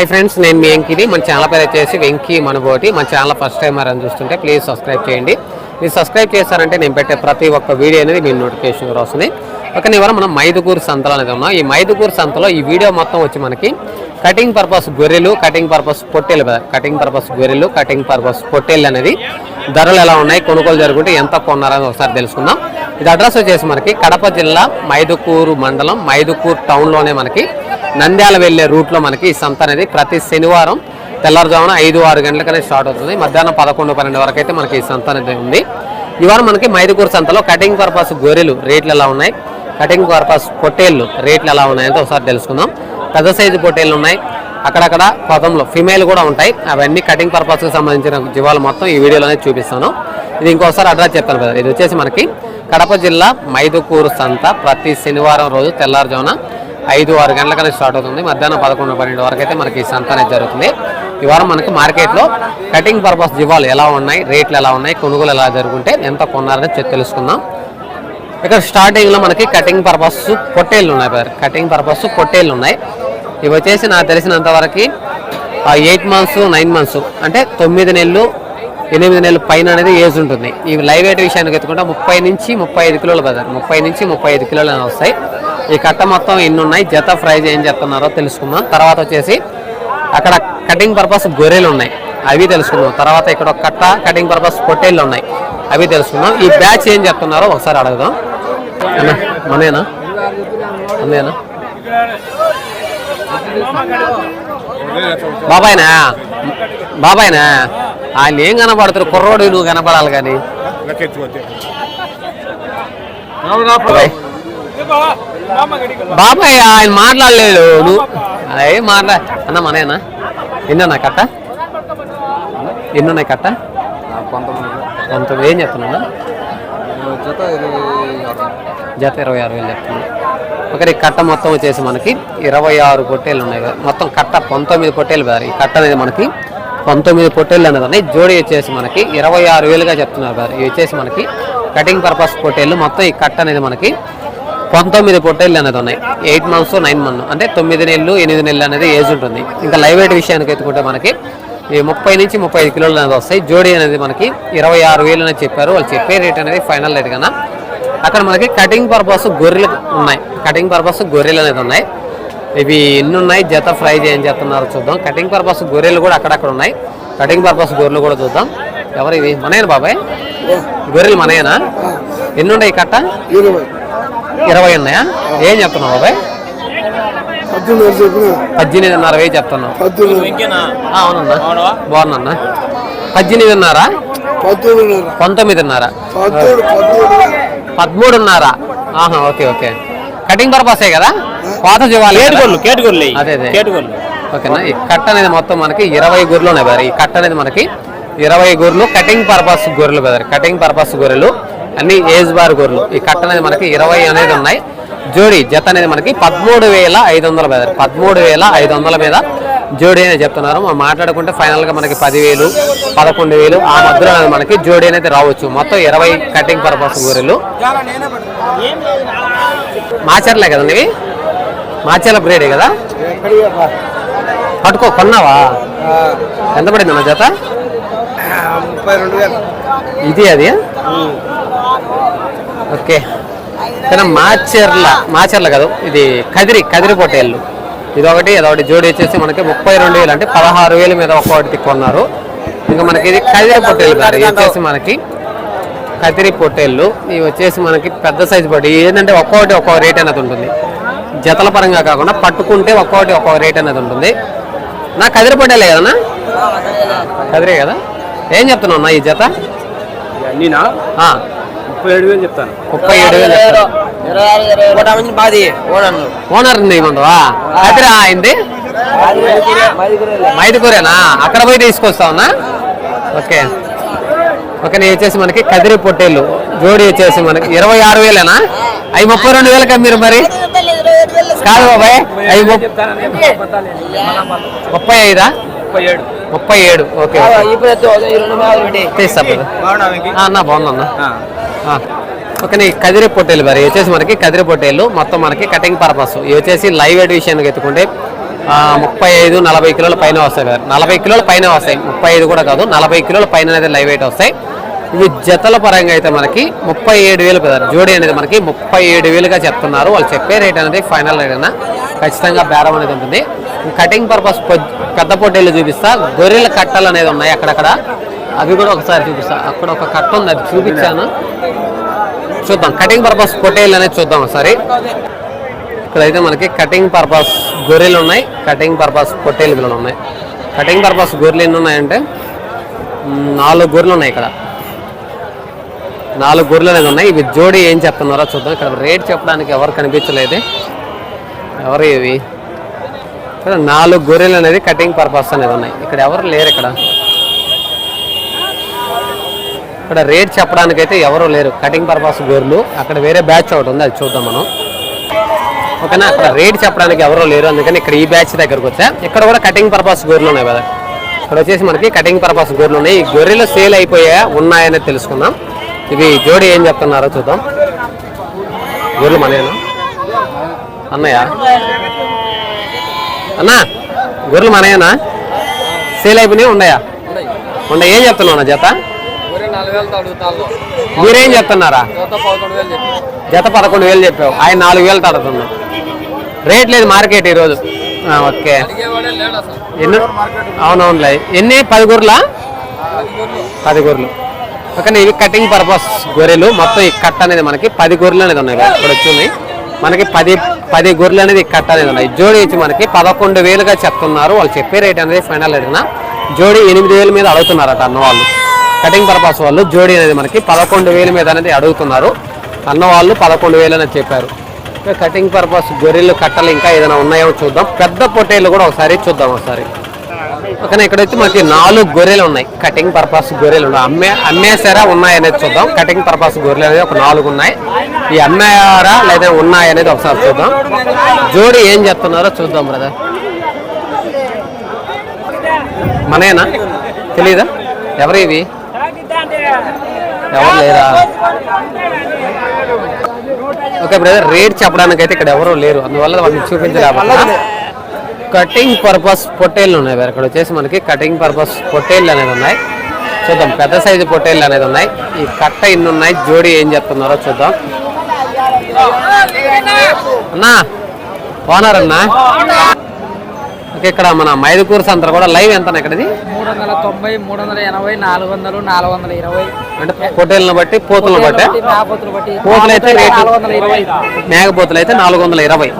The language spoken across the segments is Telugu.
హాయ్ ఫ్రెండ్స్ నేను మీ వెంకిని. మన ఛానల్ పేరు వచ్చేసి వెంకీ మనబోటి. మన ఛానల్ ఫస్ట్ టైం అని చూస్తుంటే ప్లీజ్ సబ్స్క్రైబ్ చేయండి. మీరు సబ్స్క్రైబ్ చేశారంటే నేను పెట్టే ప్రతి ఒక్క వీడియో అనేది మీ నోటిఫికేషన్ వస్తుంది. ఒక ఇవాళ మనం మైదుగూరు సంతలో అనేది ఉన్నాం. ఈ మైదుగూరు సంతలో ఈ వీడియో మొత్తం వచ్చి మనకి కటింగ్ పర్పస్ గొర్రెలు కటింగ్ పర్పస్ పొట్టేలు కదా. కటింగ్ పర్పస్ గొర్రెలు కటింగ్ పర్పస్ పొట్టేలు అనేది ధరలు ఎలా ఉన్నాయి కొనుగోలు జరుగుతుంటే ఎంత కొన్నారని ఒకసారి తెలుసుకుందాం. ఇది అడ్రస్ వచ్చేసి మనకి కడప జిల్లా మైదుకూరు మండలం మైదుకూరు టౌన్లోనే మనకి నంద్యాల వెళ్ళే రూట్లో మనకి ఈ సంత అనేది ప్రతి శనివారం తెల్లవారుజామున ఐదు ఆరు గంటలకనే స్టార్ట్ అవుతుంది. మధ్యాహ్నం పదకొండు పన్నెండు వరకు అయితే మనకి ఈ సంత అనేది ఉంది. ఇవాళ మనకి మైదుకూరు సంతలో కటింగ్ పర్పస్ గొర్రెలు రేట్లు ఎలా ఉన్నాయి? కటింగ్ పర్పస్ పొట్టేళ్ళు రేట్లు ఎలా ఉన్నాయంటే ఒకసారి తెలుసుకుందాం. పెద్ద సైజు పొట్టేళ్ళు ఉన్నాయి. అక్కడక్కడ పదంలో ఫిమేల్ కూడా ఉంటాయి. అవన్నీ కటింగ్ పర్పస్కి సంబంధించిన జీవాలు మొత్తం ఈ వీడియోలోనే చూపిస్తాను. ఇది ఇంకోసారి అడ్రస్ చెప్తాను కదా. ఇది వచ్చేసి మనకి కడప జిల్లా మైదుకూరు సంత ప్రతి శనివారం రోజు తెల్లారుజామున ఐదు ఆరు గంటలకనే స్టార్ట్ అవుతుంది. మధ్యాహ్నం పదకొండు పన్నెండు వరకు అయితే మనకి సంతానం సంత అనేది జరుగుతుంది. ఈ వారం మనకి మార్కెట్లో కటింగ్ పర్పస్ జీవాలు ఎలా ఉన్నాయి రేట్లు ఎలా ఉన్నాయి కొనుగోలు ఎలా జరుగుంటే ఎంత కొన్నారని తెలుసుకుందాం. ఇక్కడ స్టార్టింగ్లో మనకి కటింగ్ పర్పస్ పొట్టేళ్ళు ఉన్నాయి బ్రదర్. కటింగ్ పర్పస్ పొట్టేళ్ళు ఉన్నాయి. ఇవి వచ్చేసి నాకు తెలిసినంత వరకు ఎయిట్ మంత్స్ నైన్ మంత్స్ అంటే తొమ్మిది నెలలు ఎనిమిది నెలల పైన అనేది ఏజ్ ఉంటుంది. ఈ లైవ్ వెయిట్ విషయానికి ఎత్తుకుంటే ముప్పై నుంచి ముప్పై ఐదు కిలోలు బదర్ ముప్పై నుంచి ముప్పై ఐదు కిలోలు వస్తాయి. ఈ కట్ట మొత్తం ఎన్ని ఉన్నాయి జత ప్రైజ్ ఏం చెప్తున్నారో తెలుసుకుందాం. తర్వాత వచ్చేసి అక్కడ కటింగ్ పర్పస్ గొర్రెలు ఉన్నాయి. అవి తెలుసుకుందాం. తర్వాత ఇక్కడ ఒక కట్ట కటింగ్ పర్పస్ పొట్టేళ్ళు ఉన్నాయి. అవి తెలుసుకుందాం. ఈ బ్యాచ్ ఏం చెప్తున్నారో ఒకసారి అడుగుదాం. మనేనా అన్నేనా బాబాయ్నా? బాబాయ్నా? ఆయన ఏం కనపడుతారు కుర్రోడు నువ్వు కనపడాలి కానీ. బాబాయ్. ఆయన మాట్లాడలేడు. నువ్వు అదే మాట్లా అన్న మనేనా ఎన్నన్నా కట్ట? ఎన్నున్నాయి కట్ట? పంతొమ్మిది ఏం చెప్తున్నా జత ఇరవై ఆరు వేలు చెప్తున్నా ఒకరి కట్ట మొత్తం వచ్చేసి మనకి ఇరవై ఆరు పొట్టేలు ఉన్నాయి కదా. మొత్తం కట్ట పంతొమ్మిది పొట్టేలు కదా. ఈ కట్ట అనేది మనకి పంతొమ్మిది పొట్టేలు అనేది ఉన్నాయి జోడి వచ్చేసి మనకి ఇరవై ఆరు వేలుగా చెప్తున్నారు కదా. ఇవి వచ్చేసి మనకి కటింగ్ పర్పస్ పొట్టేళ్ళు. మొత్తం ఈ కట్ట అనేది మనకి పంతొమ్మిది పొట్టేళ్ళు అనేది ఉన్నాయి. ఎయిట్ మంత్స్ నైన్ మంత్ అంటే తొమ్మిది నెలలు ఎనిమిది నెలలు అనేది ఏజ్ ఉంటుంది. ఇంకా లైవ్ వెయిట్ విషయానికి ఎత్తుకుంటే మనకి ఈ ముప్పై నుంచి ముప్పై ఐదు కిలోలు అనేది వస్తాయి. జోడీ అనేది మనకి ఇరవై ఆరు వేలు అనేది చెప్పారు. వాళ్ళు చెప్పే రేట్ అనేది ఫైనల్ రేట్ కన్నా. అక్కడ మనకి కటింగ్ పర్పస్ గొర్రెలు ఉన్నాయి. కటింగ్ పర్పస్ గొర్రెలు అనేది ఉన్నాయి. ఇవి ఎన్ని ఉన్నాయి? జత ఫ్రై చేయని చెప్తున్నారు చూద్దాం. కటింగ్ పర్పస్ గొర్రెలు కూడా అక్కడక్కడ ఉన్నాయి. కటింగ్ పర్పస్ గొర్రెలు కూడా చూద్దాం. ఎవరు ఇవి మనయేనా బాబాయ్? గొర్రెలు మనయేనా? ఎన్ని ఉన్నాయి కట్ట? ఇరవై ఉన్నాయా? ఏం చెప్తున్నావు బాబాయ్? పద్దెనిమిదిన్నర వేయి చెప్తున్నావు. అవునన్నా. బాగున్నా పద్దెనిమిదిన్నర? పంతొమ్మిదిన్నర. పదమూడున్నర. ఆహా ఓకే ఓకే. కటింగ్ పర్పసే కదా? పాత జీవాలు. అదే అదే. ఓకేనా? ఈ కట్ట అనేది మొత్తం మనకి ఇరవై గొర్రెలు ఉన్నాయి బదర్. ఈ కట్ట అనేది మనకి ఇరవై గొర్రెలు కటింగ్ పర్పస్ గొర్రెలు బదర్. కటింగ్ పర్పస్ గొర్రెలు. అన్ని ఏజ్ బార్ గొర్రెలు. ఈ కట్ట అనేది మనకి ఇరవై అనేది ఉన్నాయి. జోడి జత అనేది మనకి పదమూడు వేల ఐదు వందల బదర్ పదమూడు వేల ఐదు వందల మీద జోడి అనేది చెప్తున్నారు. మనం మాట్లాడుకుంటే ఫైనల్గా మనకి పదివేలు పదకొండు వేలు ఆ మధ్యలో అనేది మనకి జోడి అనేది రావచ్చు. మొత్తం ఇరవై కటింగ్ పర్పస్ గొర్రెలు. మాచర్లే కదా ఇవి మాచర్ల బ్రేడే కదా? పట్టుకో కొన్నావా? ఎంత పడింది నా జత? ఇది అది? ఓకే. కానీ మాచర్ల మాచర్ల కాదు ఇది కదిరి కదిరి పొట్టేళ్ళు. ఇది ఒకటి అదొకటి జోడి వచ్చేసి మనకి ముప్పై రెండు వేలు అంటే పదహారు వేలు మీద ఒక్కొక్కటి కొన్నారు. ఇంకా మనకి ఇది కదిరి పొట్టేళ్ళు కాదు ఇది వచ్చేసి మనకి కదిరి పొట్టేళ్ళు. ఇవి వచ్చేసి మనకి పెద్ద సైజు పొట్టి ఏంటంటే ఒక్కొక్కటి ఒక్కో రేట్ అనేది ఉంటుంది. జతల పరంగా కాకుండా పట్టుకుంటే ఒక్కొక్కటి ఒక్కో రేట్ అనేది ఉంటుంది. నా కదిరి పొట్టేలే కదన్నా? కదిరే కదా? ఏం చెప్తున్నావు ఈ జత? ముప్పై ఏడు వేలు చెప్తాను. ముప్పై ఏడు వేలు ఓనర్ ఉంది కదిరా అయింది? మైదుకూరేనా అక్కడ పోయి తీసుకొస్తావునా? ఓకే. ఓకే నేను వచ్చేసి మనకి కదిరి పొట్టేళ్ళు జోడి వచ్చేసి మనకి ఇరవై ఆరు వేలేనా? అవి ముప్పై రెండు వేలకా మీరు మరి? కాదు బాబాయ్ అవి ముప్- ముప్పై ఐదా? ముప్పై ఏడు. ముప్పై ఏడు ఓకే అన్న బాగుందన్న ఆ. ఓకే కదిరి పొట్టేలు మరి వచ్చేసి మనకి కదిరి పొట్టేలు. మొత్తం మనకి కటింగ్ పర్పస్ ఇవి వచ్చేసి లైవ్ ఎడ్ విషయానికి ఎత్తుకుంటే ముప్పై ఐదు నలభై కిలోల పైన వస్తాయి కదా. నలభై కిలోల పైన వస్తాయి. ముప్పై ఐదు కూడా కాదు నలభై కిలోల పైన అయితే లైవ్ వెయిట్ వస్తాయి. ఇవి జతల పరంగా అయితే మనకి ముప్పై ఏడు వేలు కదా. జోడీ అనేది మనకి ముప్పై ఏడు వేలుగా చెప్తున్నారు. వాళ్ళు చెప్పే రేట్ అనేది ఫైనల్ రేట్ అయినా ఖచ్చితంగా బేరం అనేది ఉంటుంది. కటింగ్ పర్పస్ పెద్ద పొట్టేళ్ళు చూపిస్తా. గొర్రెల కట్టలు అనేది ఉన్నాయి అక్కడక్కడ. అవి కూడా ఒకసారి చూపిస్తాను అక్కడ ఒక కట్ట ఉంది అది చూపించాను. చూద్దాం. కటింగ్ పర్పస్ పొటేల్ అనేది చూద్దాం ఒకసారి. ఇక్కడైతే మనకి కటింగ్ పర్పస్ గొర్రెలు ఉన్నాయి. కటింగ్ పర్పస్ పొట్టేలు కూడా ఉన్నాయి. కటింగ్ పర్పస్ గొర్రెలు ఎన్ని ఉన్నాయంటే నాలుగు గొర్రెలు ఉన్నాయి ఇక్కడ. నాలుగు గొర్రెలు అనేది ఉన్నాయి. ఇవి జోడి ఏం చెప్తున్నారో చూద్దాం. ఇక్కడ రేట్ చెప్పడానికి ఎవరు కనిపించలేదు. ఎవరు ఇవి? నాలుగు గొర్రెలు అనేది కటింగ్ పర్పస్ అనేది ఉన్నాయి. ఇక్కడ ఎవరు లేరు ఇక్కడ? ఇక్కడ రేట్ చెప్పడానికైతే ఎవరూ ఎవరు లేరు. కటింగ్ పర్పస్ గొర్రెలు. అక్కడ వేరే బ్యాచ్ ఒకటి ఉంది అది చూద్దాం మనం. ఓకేనా? అక్కడ రేట్ చెప్పడానికి ఎవరో లేరు అందుకని ఇక్కడ ఈ బ్యాచ్ దగ్గరకు వచ్చా. ఇక్కడ కూడా కటింగ్ పర్పస్ గోర్లు ఉన్నాయి కదా. ఇక్కడ వచ్చేసి మనకి కటింగ్ పర్పస్ గొర్రెలు ఉన్నాయి. ఈ గొర్రెలు సేల్ అయిపోయా ఉన్నాయని తెలుసుకుందాం. ఇవి జోడి ఏం చెప్తున్నారో చూద్దాం. గొర్రెలు మనయేనా? అన్నయ్య? అన్నా గొర్రెలు మనయేనా? సేల్ అయిపోయినాయి ఉన్నాయా? ఉన్నాయి. ఏం చెప్తున్నావు అన్న జత? మీరేం చెప్తున్నారా? జత పదకొండు వేలు చెప్పావు. ఆయన నాలుగు వేలు తడుతుంది రేట్ లేదు మార్కెట్ ఈరోజు. ఓకే. ఎన్ని? అవునవునులే. ఎన్ని? పది గొర్రెలా పది గొర్రెలు ఓకే ఇవి కటింగ్ పర్పస్ గొర్రెలు. మొత్తం ఈ కట్ట అనేది మనకి పది గొర్రెలు అనేది ఉన్నాయి కదా, ఇప్పుడు వచ్చింది మనకి పది పది గొర్రెలు అనేది ఈ కట్ట అనేది ఉన్నాయి. జోడి వచ్చి మనకి పదకొండు వేలుగా చెప్తున్నారు. వాళ్ళు చెప్పే రేట్ అనేది ఫైనల్ అడిగిన జోడి ఎనిమిది వేల మీద అడుగుతున్నారట అన్న వాళ్ళు కటింగ్ పర్పస్ వాళ్ళు జోడి అనేది మనకి పదకొండు వేల మీద అనేది అడుగుతున్నారు. అన్న వాళ్ళు పదకొండు వేలు అనేది చెప్పారు. కటింగ్ పర్పస్ గొర్రెలు కట్టలు ఇంకా ఏదైనా ఉన్నాయో చూద్దాం. పెద్ద పొట్టేళ్ళు కూడా ఒకసారి చూద్దాం ఒకసారి. కానీ ఇక్కడ వచ్చి మనకి నాలుగు గొర్రెలు ఉన్నాయి. కటింగ్ పర్పస్ గొర్రెలు ఉన్నాయి. అమ్మే అమ్మేసారా ఉన్నాయనేది చూద్దాం. కటింగ్ పర్పస్ గొర్రెలు అనేది ఒక నాలుగు ఉన్నాయి. ఈ అమ్మారా లేదా ఉన్నాయనేది ఒకసారి చూద్దాం. జోడి ఏం చెప్తున్నారో చూద్దాం బ్రదర్ మనేనా తెలీదా? ఎవరు ఇవి? ఎవరు లేరా? ఓకే బ్రదర్ రేట్ చెప్పడానికి అయితే ఇక్కడ ఎవరు లేరు. అందువల్ల వాళ్ళని చూపించలేకపోతున్నా కటింగ్ పర్పస్ పొట్టేళ్ళు ఉన్నాయి ఇక్కడ వచ్చేసి మనకి కటింగ్ పర్పస్ పొట్టేళ్ళు అనేది ఉన్నాయి. చూద్దాం పెద్ద సైజు పొట్టేళ్ళు అనేది ఉన్నాయి. ఈ కట్ట ఇన్ని ఉన్నాయి? జోడి ఏం చెప్తున్నారో చూద్దాం. అన్నా ఓనర్ అన్నా? ఇక్కడ మన మైదుకూరు సంతర కూడా లైవ్ ఎంత ఇక్కడది? మూడు వందల తొంభై మూడు వందల ఎనభై నాలుగు వందలు నాలుగు వందల ఇరవై. అంటే పొట్టేళ్ళని బట్టి పోతులను బట్టి? పోతులు అయితే మేకపోతులు అయితే నాలుగు వందల ఇరవై.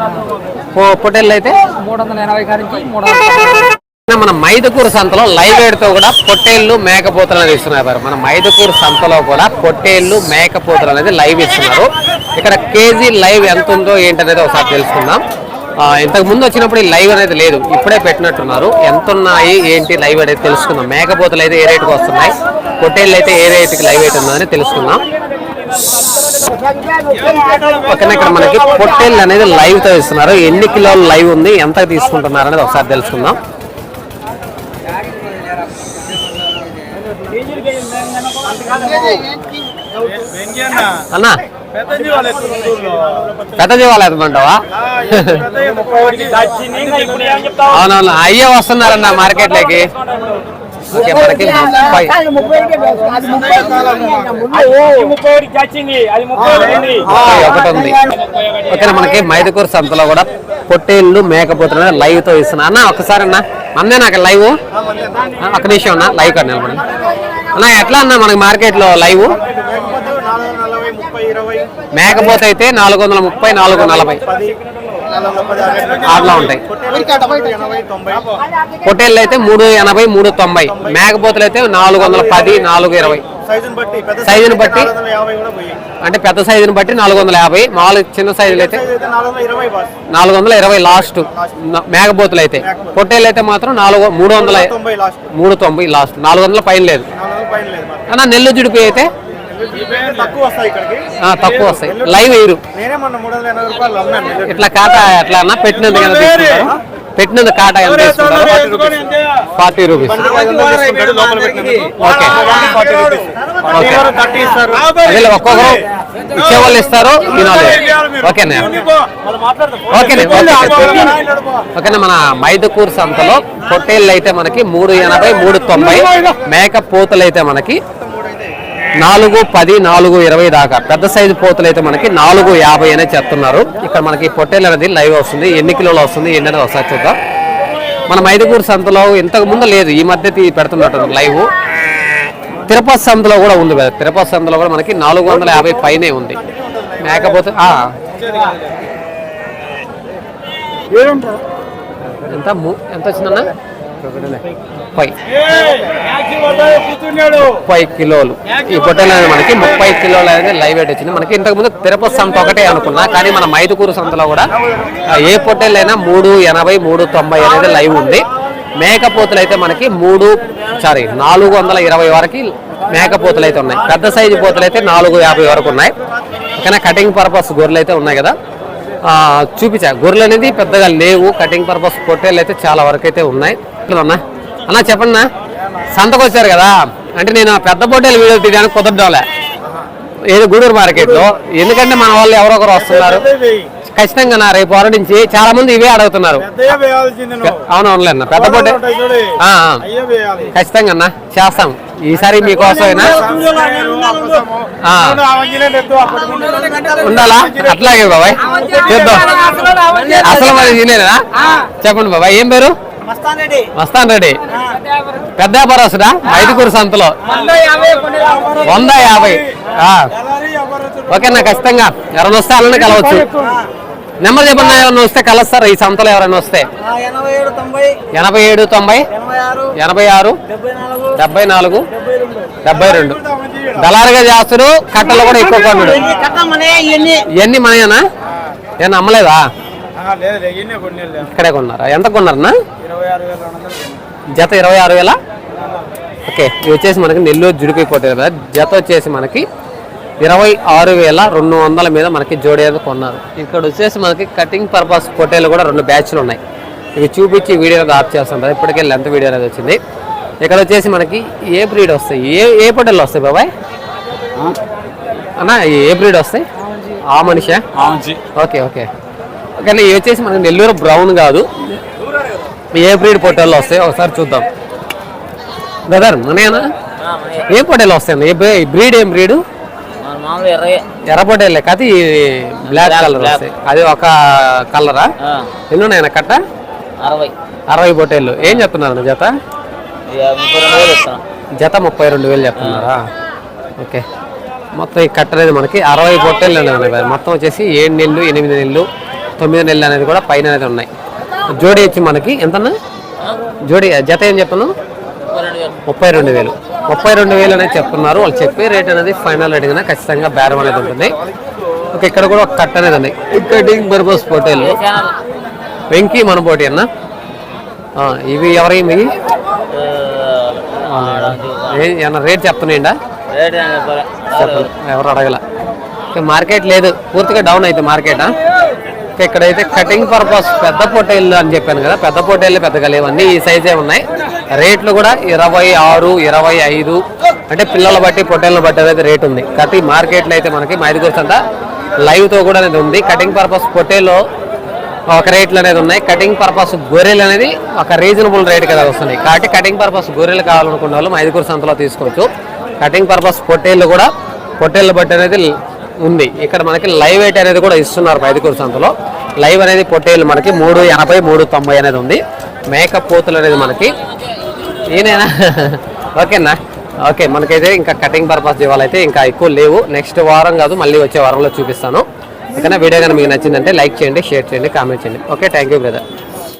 పొట్టేళ్ళు అయితే మూడు వందల ఎనభై కాడి నుంచి మూడు వందల మన మైదుకూరు సంతలో లైవ్ వేడితో కూడా పొట్టేళ్ళు మేకపోతులు అనేది ఇస్తున్నారు మన మైదుకూరు సంతలో కూడా పొట్టేళ్ళు మేకపోతులు అనేది లైవ్ ఇస్తున్నారు. ఇక్కడ కేజీ లైవ్ ఎంత ఉందో ఏంటనేది ఒకసారి తెలుసుకుందాం. ఇంతకు ముందు వచ్చినప్పుడు ఈ లైవ్ అనేది లేదు. ఇప్పుడే పెట్టినట్టున్నారు. ఎంత ఉన్నాయి ఏంటి లైవ్ అనేది తెలుసుకుందాం. మేకపోతలు అయితే ఏ రేటుకి వస్తున్నాయి? పొట్టేళ్ళు అయితే ఏ రేటుకి లైవ్ అయితే ఉందని తెలుసుకుందాం. పక్కన ఇక్కడ మనకి పొట్టేళ్ళు అనేది లైవ్తో ఇస్తున్నారు. ఎన్ని కిలోలు లైవ్ ఉంది? ఎంత తీసుకుంటున్నారు అనేది ఒకసారి తెలుసుకుందాం. అన్నా పెద్ద జీవాలు ఎత్తమంటావా అవునవును అయ్యే వస్తున్నారన్న మార్కెట్లోకి. ఓకే మనకి ఒకటి ఉంది. మనకి మైదుకూరు సంతలో కూడా పొట్టేళ్ళు మేకపోతున్నా లైవ్తో ఇస్తున్నా. అన్న ఒకసారి అన్న. అందే నాకు లైవ్. ఒక నిమిషం అన్న. లైవ్ కాదు నిలబడి అన్న ఎట్లా అన్న మనకి మార్కెట్లో లైవ్? మేకపోతే అయితే నాలుగు వందల ముప్పై నాలుగు నలభై. అట్లా ఉంటాయి. పొట్టేళ్ళు అయితే మూడు ఎనభై మూడు తొంభై. మేకపోతులు అయితే నాలుగు వందల పది నాలుగు ఇరవై. సైజుని బట్టి అంటే పెద్ద సైజుని బట్టి నాలుగు వందల యాభై. మామూలు చిన్న సైజులు అయితే నాలుగు వందల ఇరవై లాస్ట్. మేకపోతులు అయితే పొట్టేళ్ళు అయితే మాత్రం నాలుగు మూడు వందల మూడు తొంభై లాస్ట్. నాలుగు వందల పైన లేదు. అన్న నెల్లు జుడిపి అయితే తక్కువ వస్తాయి ఇక్కడికి. ఆ, తక్కువ వస్తాయి. లైవ్ వేయరు. నేనే మొన్న మూడు వందల ఎనభై రూపాయలు అమ్మాను. ఇట్లా కాక ఎట్లా అన్న పెట్టినందుకు తీసుకుంటారు? పెట్టినందుకు కాట ఎంత తీసుకుంటారు? Forty rupees. ఓకే. ఒక్కొక్కరు ఇచ్చేవాళ్ళు ఇస్తారు తినాలి. ఓకేనా? ఓకేనే? ఓకే ఓకేనా? మన మైదుకూరు సంతలో పొట్టేళ్ళు అయితే మనకి మూడు ఎనభై మూడు తొంభై మేక పోతులు అయితే మనకి నాలుగు పది నాలుగు ఇరవై దాకా. పెద్ద సైజు పోతులు అయితే మనకి నాలుగు యాభై అనే చెప్తున్నారు. ఇక్కడ మనకి పొట్టేలు అనేది లైవ్ వస్తుంది. ఎన్ని కిలోలు వస్తుంది? ఏంటనేది ఒకసారి చూద్దాం. మన మైదుకూరు సంతలో ఇంతకు ముందు లేదు. ఈ మధ్య పెడుతున్నట్టు లైవ్. తిరుపతి సంతలో కూడా ఉంది కదా. తిరుపతి సంతలో కూడా మనకి నాలుగు వందల యాభై పైనే ఉంది. మేకపోతే. ఎంత ఎంత వచ్చిందన్న? ముప్పై కిలోలు. ఈ పొట్టెలు అనేది మనకి ముప్పై కిలోలు అనేది లైవ్ వెయిట్ వచ్చింది. మనకి ఇంతకు ముందు తిరుపతి సంత ఒకటే అనుకున్నా కానీ మన మైదుకూరు సంతలో కూడా ఏ పొట్టెలైనా మూడు ఎనభై మూడు తొంభై అనేది లైవ్ ఉంది. మేకపోతులు అయితే మనకి మూడు సారీ నాలుగు వందల ఇరవై వరకు మేకపోతులు అయితే ఉన్నాయి. పెద్ద సైజు పోతులు అయితే నాలుగు యాభై వరకు ఉన్నాయి. కానీ కటింగ్ పర్పస్ గొర్రెలు అయితే ఉన్నాయి కదా. చూపించా. గొర్రెలు అనేది పెద్దగా లేవు. కటింగ్ పర్పస్ పొట్టేళ్ళు అయితే చాలా వరకు అయితే ఉన్నాయి. అన్నా అన్నా చెప్పండి అన్నా. సంతకు వచ్చారు కదా. అంటే నేను పెద్ద పొట్టేలు వీడియో తీయడానికి కుదరడంలే. ఏదో గూడూరు మార్కెట్లో. ఎందుకంటే మన వాళ్ళు ఎవరో ఒకరు వస్తున్నారు. ఖచ్చితంగా నా రేపు వర నుంచి చాలా మంది ఇవే అడుగుతున్నారు. అవునవునులే అన్న. పెద్ద పొట్టే. ఖచ్చితంగా అన్న. చేస్తాం. ఈసారి మీకోసం అయినా ఆ. ఉండాలా? అట్లాగే బాబాయ్. చూద్దాం. అసలు మరి తినేదా చెప్పండి బాబాయ్ ఏం పేరు? మస్తాన్ రెడ్డి. పెద్ద వ్యాపారస్తుడా? ఐదుగురు సంతలో. వంద యాభై ఆ. ఓకేనా ఖచ్చితంగా. ఎవరైనా వస్తే అలానే కలవచ్చు. నెంబర్ చెప్పండి ఎవరైనా వస్తే కలుస్తారు? ఈ సంతలో ఎవరైనా వస్తే? ఎనభై ఏడు తొంభై. ఎనభై ఆరు. డెబ్బై నాలుగు. డెబ్బై రెండు. దళారుగా చేస్తుడు కట్టలు కూడా ఎక్కువ కొన్నాడు. కట్టమనే ఇవన్నీ మనయేనా ఏమన్నా అమ్మలేదా ఇక్కడే కొన్నారా? ఎంత కొన్నారన్నా? జత ఇరవై ఆరు వేల? ఓకే ఇది వచ్చేసి మనకి నెల్లూరు పోతే కదా. జత వచ్చేసి మనకి ఇరవై ఆరు వేల రెండు వందల మీద మనకి జోడి అనేది కొన్నారు. ఇక్కడ వచ్చేసి మనకి కటింగ్ పర్పస్ పొట్టేలు కూడా రెండు బ్యాచ్లు ఉన్నాయి. ఇవి చూపించి వీడియో ఆఫ్ చేస్తుంటారు ఇప్పటికే లెంత్ వీడియో అనేది వచ్చింది. ఇక్కడ వచ్చేసి మనకి ఏ బ్రీడ్ వస్తాయి? ఏ ఏ పొట్టేలు వస్తాయి బాబాయ్? అన్న ఏ బ్రీడ్ వస్తాయి? ఆ మనిషా? Okay okay. కానీ ఇవి వచ్చేసి మనకి నెల్లూరు బ్రౌన్ కాదు. ఏ బ్రీడ్ పొట్టేళ్ళు వస్తాయి ఒకసారి చూద్దాం. బ్రదర్ మనయేనా? ఏ పొట్టేళ్ళు వస్తాయి ఏ బ్రీ- బ్రీడ్ ఏం బ్రీడ్ మామూలు ఎర్ర ఎర్ర పొట్టేళ్ళే కాదు ఈ బ్లాక్ కలర్ అది ఒక కలరా? ఎన్ని ఉన్నాయన్న కట్ట? అరవై. అరవై పొట్టేళ్ళు ఏం చెప్తున్నారు జత? జత ముప్పై రెండు వేలు చెప్తున్నారా? ఓకే. మొత్తం ఈ కట్ట అనేది మనకి అరవై పొట్టేళ్ళు ఉన్నాయి మొత్తం వచ్చేసి ఏడు నెలలు ఎనిమిది నెలలు తొమ్మిది నెలలు అనేది కూడా పైన అనేది ఉన్నాయి. జోడీ వచ్చి మనకి ఎంతన్నా? జోడీ జత ఏం చెప్పను ముప్పై రెండు వేలు. ముప్పై రెండు వేలు అనేది చెప్తున్నారు. వాళ్ళు చెప్పే రేట్ అనేది ఫైనల్ రేట్ కన్నా ఖచ్చితంగా బేరం అనేది ఉంటుంది. ఓకే ఇక్కడ కూడా ఒక కట్ట అనేది ఉంది. కటింగ్ బర్బోస్ పోటీలు వెంకీ మన పోటీ అన్న. ఇవి ఎవరైంది ఏమన్నా రేట్ చెప్తున్నాయండా? ఎవరు అడగల. మార్కెట్ లేదు. పూర్తిగా డౌన్ అయితే మార్కెట్? ఇక్కడైతే కటింగ్ పర్పస్ పెద్ద పొట్టేళ్ళు అని చెప్పాను కదా. పెద్ద పొట్టేళ్ళు పెద్దగా లేవన్నీ ఈ సైజే ఉన్నాయి. రేట్లు కూడా ఇరవై ఆరు ఇరవై ఐదు. అంటే పిల్లల బట్టి పొట్టేళ్ళని బట్టి అనేది రేట్ ఉంది. కాబట్టి మార్కెట్లో అయితే మనకి మైదుగురి సంత లైవ్తో కూడా అనేది ఉంది. కటింగ్ పర్పస్ పొట్టేలో ఒక రేట్లు అనేది ఉన్నాయి. కటింగ్ పర్పస్ గొర్రెలు అనేది ఒక రీజనబుల్ రేట్ కదా వస్తున్నాయి. కాబట్టి కటింగ్ పర్పస్ గొర్రెలు కావాలనుకున్న వాళ్ళు మైదుగురు సంతలో తీసుకోవచ్చు. కటింగ్ పర్పస్ పొట్టేళ్ళు కూడా పొట్టేళ్ళ బట్టి అనేది ఉంది. ఇక్కడ మనకి లైవ్ వెయిట్ అనేది కూడా ఇస్తున్నారు మైదుగురు సంతలో లైవ్ అనేది పొట్టేళ్ళు మనకి మూడు ఎనభై మూడు తొంభై అనేది ఉంది. మేకప్ పోతులు అనేది మనకి ఈయనేనా? ఓకేనా? ఓకే మనకైతే ఇంకా కటింగ్ పర్పస్ ఇవాళైతే ఇంకా ఎక్కువ లేవు. నెక్స్ట్ వారం కాదు మళ్ళీ వచ్చే వారంలో చూపిస్తాను. ఓకేనా? వీడియో కానీ మీకు నచ్చిందంటే లైక్ చేయండి షేర్ చేయండి కామెంట్ చేయండి. Okay thank you brother